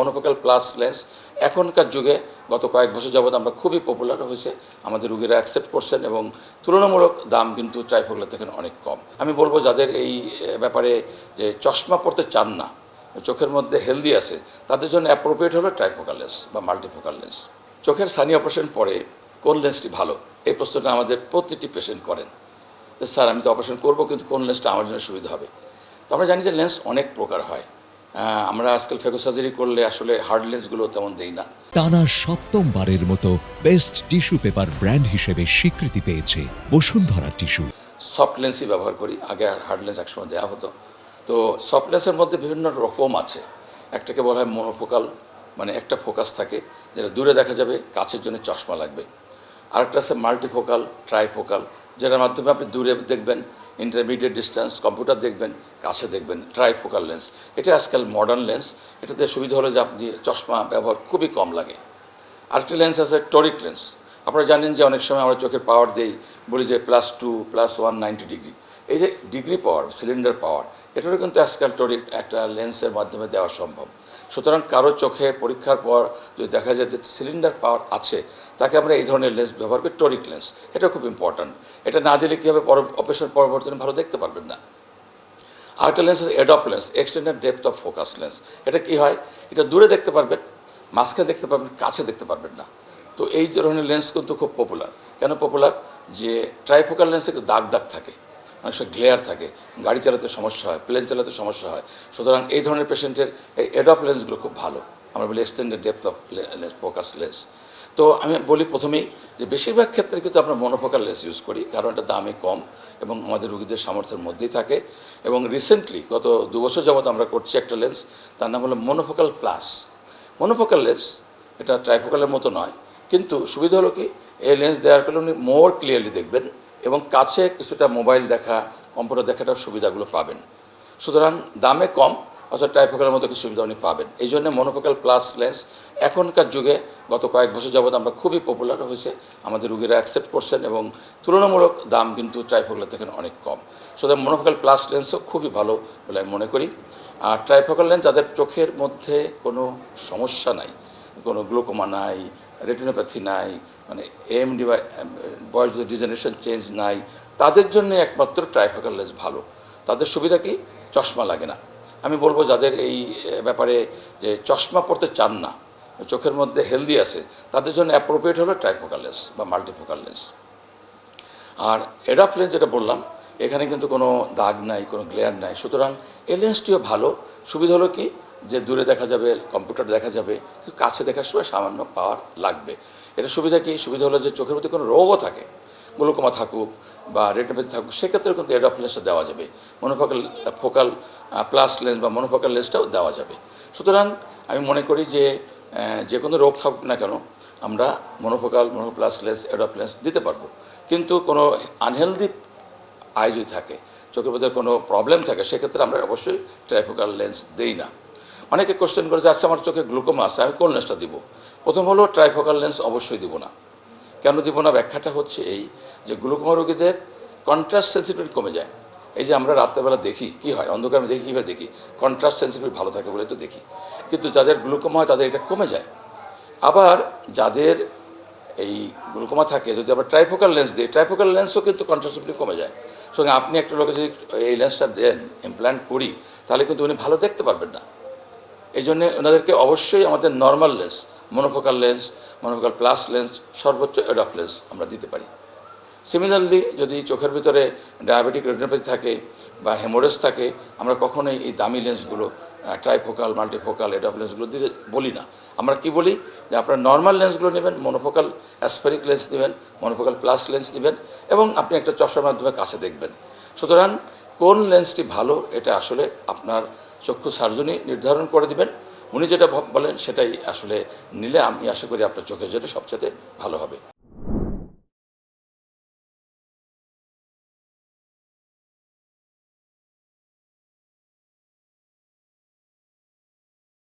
Monofocal plus lens. এখনকার যুগে গত কয়েক বছর যাবৎ আমরা খুবই পপুলার হয়েছে। আমাদের রুগীরা অ্যাকসেপ্ট করছেন এবং তুলনামূলক দাম কিন্তু ট্রাইফোকালের থেকে অনেক কম। আমি বলব যাদের এই ব্যাপারে যে চশমা পড়তে চান না, চোখের মধ্যে হেলদি আছে, তাদের জন্য অ্যাপ্রোপ্রিয়েট হলো ট্রাইফোকাল লেন্স বা মাল্টিফোকাল লেন্স চোখের সানি অপারেশন পরে কোন লেন্সটি ভালো? এই প্রশ্নটা আমাদের প্রতিটি পেশেন্ট করেন। স্যার, আমি তো অপারেশন করব, কিন্তু কোন লেন্সটা আমার জন্য সুবিধা হবে? তো আমরা জানি যে লেন্স অনেক প্রকার হয়। আমরা আজকাল ফেকো সার্জারি করলে আসলে হার্ড লেন্সগুলো তেমন দেই না। টানা সপ্তমবারের মতো বেস্ট টিস্যু পেপার ব্র্যান্ড হিসেবে স্বীকৃতি পেয়েছে বসুন্ধরা টিস্যু সফট লেন্সই ব্যবহার করি আগে হার্ড লেন্স একসময় দেওয়া হতো। তো সফট লেন্সের মধ্যে বিভিন্ন রকম আছে। একটাকে বলা হয় মনোফোকাল মানে একটা ফোকাস থাকে যেটা দূরে দেখা যাবে কাছের জন্য চশমা লাগবে। আরেকটা আছে মাল্টিফোকাল ট্রাইফোকাল যেটার মাধ্যমে আপনি দূরে দেখবেন ইন্টারমিডিয়েট ডিস্টেন্স কম্পিউটার দেখবেন, কাছে দেখবেন ট্রাইফোকাল লেন্স এটা আজকাল মডার্ন লেন্স এটাতে সুবিধা হলো যে আপনি চশমা ব্যবহার খুবই কম লাগে। আরেকটি লেন্স আছে টরিক লেন্স আপনারা জানেন যে অনেক সময় আমরা চোখের পাওয়ার দেই, বলি যে plus two plus one ninety degree এই যে ডিগ্রি পাওয়ার সিলিন্ডার পাওয়ার এটারও কিন্তু টরিক একটা লেন্সের মাধ্যমে দেওয়া সম্ভব। সুতরাং কারও চোখে পরীক্ষার পর যদি দেখা যায় যে সিলিন্ডার পাওয়ার আছে, তাকে আমরা এই ধরনের লেন্স ব্যবহার করি, টরিক লেন্স। এটা খুব ইম্পর্ট্যান্ট এটা না দিলে কী হবে? পর অপারেশন পরবর্তীতে ভালো দেখতে পারবেন না। আরেকটা লেন্স আছে EDOF lens extended depth of focus lens. এটা কি হয়? এটা দূরে দেখতে পারবেন, মাঝখানে দেখতে পারবেন, কাছে দেখতে পারবেন না। তো এই ধরনের লেন্স কিন্তু খুব পপুলার কেন পপুলার যে ট্রাইফোকাল লেন্সে একটু দাগ দাগ থাকে। অনেক গ্লেয়ার থাকে। গাড়ি চালাতে সমস্যা হয় প্লেন চালাতে সমস্যা হয়। সুতরাং এই ধরনের পেশেন্টের এই এডপ লেন্সগুলো খুব ভালো। আমরা বলি extended depth of focus lens তো আমি বলি প্রথমেই যে বেশিরভাগ ক্ষেত্রে কিন্তু আমরা মনোফোকাল লেন্স ইউজ করি, কারণ এটা দামে কম এবং আমাদের রুগীদের সামর্থ্যের মধ্যেই থাকে। এবং রিসেন্টলি গত দু বছর যাবত আমরা করছি একটা লেন্স তার নাম হলো মনোফোকাল প্লাস মনোফোকাল লেন্স এটা ট্রাইফোকালের মতো নয়। কিন্তু সুবিধা হলো কি? এই লেন্স দেওয়ার কারণে মোর ক্লিয়ারলি দেখবেন এবং কাছে কিছুটা মোবাইল দেখা, কম্পিউটার দেখাটার সুবিধাগুলো পাবেন। সুতরাং দামে কম, অর্থাৎ ট্রাইফোকালের মতো কিছু সুবিধা উনি পাবেন। এই জন্য মনোফোকাল প্লাস লেন্স এখনকার যুগে গত কয়েক বছর যাবৎ আমরা খুবই পপুলার হয়েছে। আমাদের রুগীরা অ্যাকসেপ্ট করছেন এবং তুলনামূলক দাম কিন্তু ট্রাইফোকালের থেকে অনেক কম। সুতরাং মনোফোকাল প্লাস লেন্সও খুবই ভালো বলে আমি মনে করি। আর ট্রাইফোকাল লেন্স যাদের চোখের মধ্যে কোনো সমস্যা নাই, কোনো গ্লুকোমা নাই রেটিনোপ্যাথি নাই মানে এমডি বা বয়স ডিজেনারেশন চেঞ্জ নাই। তাদের জন্য একমাত্র ট্রাইফোকাল লেন্স ভালো। তাদের সুবিধা কি? চশমা লাগে না। আমি বলব যাদের এই ব্যাপারে যে চশমা পড়তে চান না, চোখের মধ্যে হেলদি আছে, তাদের জন্য অ্যাপ্রোপ্রিয়েট হলো ট্রাইফোকাল লেন্স বা মাল্টিফোকাল লেন্স। আর এডাপ লেন্স যেটা বললাম এখানে কিন্তু কোনো দাগ নাই, কোনো গ্লেয়ার নাই। সুতরাং এই লেন্সটিও ভালো। সুবিধা হলো কি? যে দূরে দেখা যাবে কম্পিউটার দেখা যাবে, কিন্তু কাছে দেখার সময় সামান্য পাওয়ার লাগবে। এটা সুবিধা কি? সুবিধা হলো যে চোখের মধ্যে কোনো রোগও থাকে। গ্লুকোমা থাকুক বা রেটিনোপ্যাথি থাকুক সেক্ষেত্রে কিন্তু এডাপ দেওয়া যাবে। মনোফোকাল ফোকাল প্লাস লেন্স বা মনোফোকাল লেন্সটাও দেওয়া যাবে। সুতরাং আমি মনে করি যে যে কোনো রোগ থাকুক না কেন, আমরা মনোফোকাল মনোপ্লাস লেন্স এডাপ দিতে পারব। কিন্তু কোনো আনহেলদি আই যদি থাকে। চোখের মধ্যে কোনো প্রবলেম থাকে, সেক্ষেত্রে আমরা অবশ্যই ট্রাইফোকাল লেন্স দেই না। অনেকে কোশ্চেন করেছে আচ্ছা আমার চোখে গ্লুকোমা আছে, আমি কোন লেন্সটা দিব? প্রথম হলো ট্রাইফোকাল লেন্স অবশ্যই দিব না। কেন দিব না? ব্যাখ্যাটা হচ্ছে এই যে গ্লুকোমা রোগীদের কন্ট্রাস্ট সেন্সিটিভিটি কমে যায়। এই যে, আমরা রাত্রেবেলা দেখি, কি হয়? অন্ধকারে দেখি, কীভাবে দেখি? কন্ট্রাস্ট সেন্সিটিভিটি ভালো থাকে বলে তো দেখি। কিন্তু যাদের গ্লুকোমা হয়, তাদের এটা কমে যায়। আবার যাদের এই গ্লুকোমা থাকে, যদি আমরা ট্রাইফোকাল লেন্স দিই ট্রাইফোকাল লেন্সও কিন্তু কন্ট্রাসেপ্টিভ কমে যায়। সুতরাং আপনি একটা লোকে যদি এই লেন্সটা দেন ইমপ্ল্যান্ট করি, তাহলে কিন্তু উনি ভালো দেখতে পারবেন না। এই জন্যে ওনাদেরকে অবশ্যই আমাদের normal lens monofocal lens monofocal plus lens সর্বোচ্চ এডপ লেন্স আমরা দিতে পারি। সিমিলারলি যদি চোখের ভিতরে ডায়াবেটিক রেটিনোপ্যাথি থাকে বা হেমোরেজ থাকে, আমরা কখনোই এই দামি লেন্সগুলো ট্রাইফোকাল মাল্টিফোকাল এডপ লেন্সগুলো দিতে বলি না। আমরা কি বলি? যে আপনার নর্মাল লেন্সগুলো নেবেন মনোফোকাল অ্যাসপেরিক লেন্স নেবেন মনোফোকাল প্লাস লেন্স নেবেন এবং আপনি একটা চশমার মাধ্যমে কাছে দেখবেন। সুতরাং কোন লেন্সটি ভালো, এটা আসলে আপনার চক্ষু সার্জনই নির্ধারণ করে দিবেন। উনি যেটা বলেন সেটাই আসলে নিলে আমি আশা করি আপনার চোখের জন্য সবচেয়ে ভালো হবে।